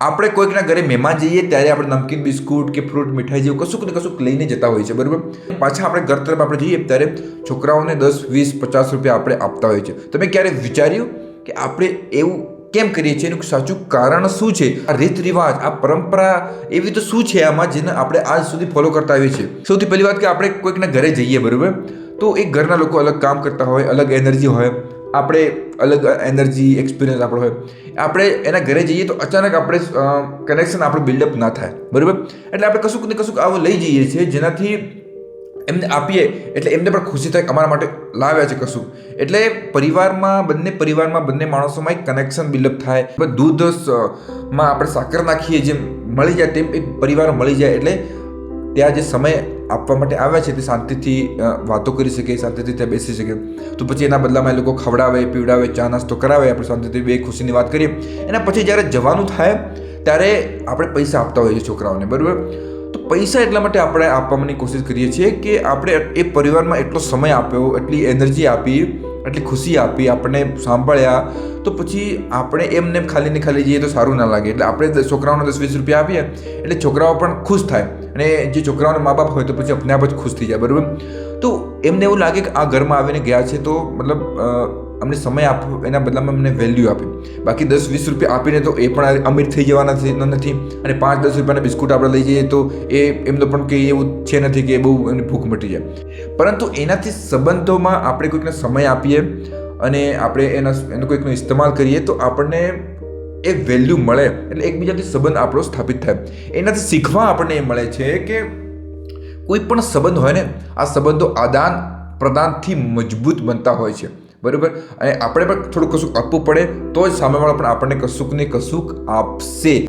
આપણે કોઈકના ઘરે મહેમાન જઈએ ત્યારે આપણે નમકીન, બિસ્કુટ કે ફ્રૂટ, મીઠાઈ જેવું કશુંક ને કશુંક લઈને જતા હોઈએ છીએ, બરાબર? પાછા આપણે ઘર તરફ આપણે જઈએ ત્યારે છોકરાઓને દસ, વીસ, પચાસ રૂપિયા આપણે આપતા હોઈએ છીએ. તમે ક્યારે વિચાર્યું કે આપણે એવું કેમ કરીએ છીએ? એનું સાચું કારણ શું છે? આ રીત રિવાજ આ પરંપરા એવી તો શું છે આમાં જેને આપણે આજ સુધી ફોલો કરતા આવીએ છીએ? સૌથી પહેલી વાત કે આપણે કોઈકના ઘરે જઈએ, બરાબર? તો એ ઘરના લોકો અલગ કામ કરતા હોય, અલગ એનર્જી હોય. આપણે અલગ એનર્જી એક્સપિરિયન્સ આપણો હોય. આપણે એના ઘરે જઈએ તો અચાનક આપણે કનેક્શન આપણું બિલ્ડઅપ ના થાય. બરાબર? એટલે આપણે કશુંક ને કશુંક આવું લઈ જઈએ છીએ, જેનાથી એમને આપીએ, એટલે એમને પણ ખુશી થાય, અમારા માટે લાવ્યા છે કશું. એટલે પરિવારમાં, બંને પરિવારમાં, બંને માણસોમાં એક કનેક્શન બિલ્ડઅપ થાય. આપણે દૂધમાં આપણે સાકર નાખીએ જેમ મળી જાય, તેમ એક પરિવાર મળી જાય. એટલે ત્યાં જે સમય આપવા માટે આવ્યા છે, તે શાંતિથી વાતો કરી શકે, શાંતિથી ત્યાં બેસી શકે. તો પછી એના બદલામાં એ લોકો ખવડાવે, પીવડાવે, ચા નાસ્તો કરાવે, આપણે શાંતિથી બે ખુશીની વાત કરીએ. એના પછી જ્યારે જવાનું થાય, ત્યારે આપણે પૈસા આપતા હોઈએ છીએ છોકરાઓને, બરાબર? તો પૈસા એટલા માટે આપણે આપવાની કોશિશ કરીએ છીએ કે આપણે એ પરિવારમાં એટલો સમય આપ્યો, એટલી એનર્જી આપી, એટલી ખુશી આપી, આપણને સાંભળ્યા. તો પછી આપણે એમને એમ ખાલી ને ખાલી જઈએ તો સારું ના લાગે. એટલે આપણે છોકરાઓને દસ વીસ રૂપિયા આપીએ, એટલે છોકરાઓ પણ ખુશ થાય. અને જે છોકરાઓના મા બાપ હોય તો પછી અપને આપ જ ખુશ થઈ જાય, બરાબર? તો એમને એવું લાગે કે આ ઘરમાં આવીને ગયા છે તો મતલબ અમને સમય આપો, એના બદલામાં અમને વેલ્યુ આપે. બાકી દસ વીસ રૂપિયા આપીને તો એ પણ અમીર થઈ જવાના નથી. અને પાંચ દસ રૂપિયાના બિસ્કુટ આપણે લઈ જઈએ તો એ એમનો પણ કંઈ એવું છે નથી કે બહુ એમની ભૂખ મટી જાય. પરંતુ એનાથી સંબંધોમાં આપણે કોઈકને સમય આપીએ અને આપણે એના, એનો કોઈકનો ઇસ્તેમાલ કરીએ તો આપણને એ વેલ્યુ મળે એટલે એકબીજાથી સંબંધ આપણો સ્થાપિત થાય. એનાથી શીખવા આપણને એ મળે છે કે કોઈ પણ સંબંધ હોય ને, આ સંબંધો આદાન પ્રદાનથી મજબૂત બનતા હોય છે. બરાબર? અને આપણે પણ થોડું કશુંક આપવું પડે, તો જ સામેવાળો પણ આપણને કશુંક ને કશુંક આપશે.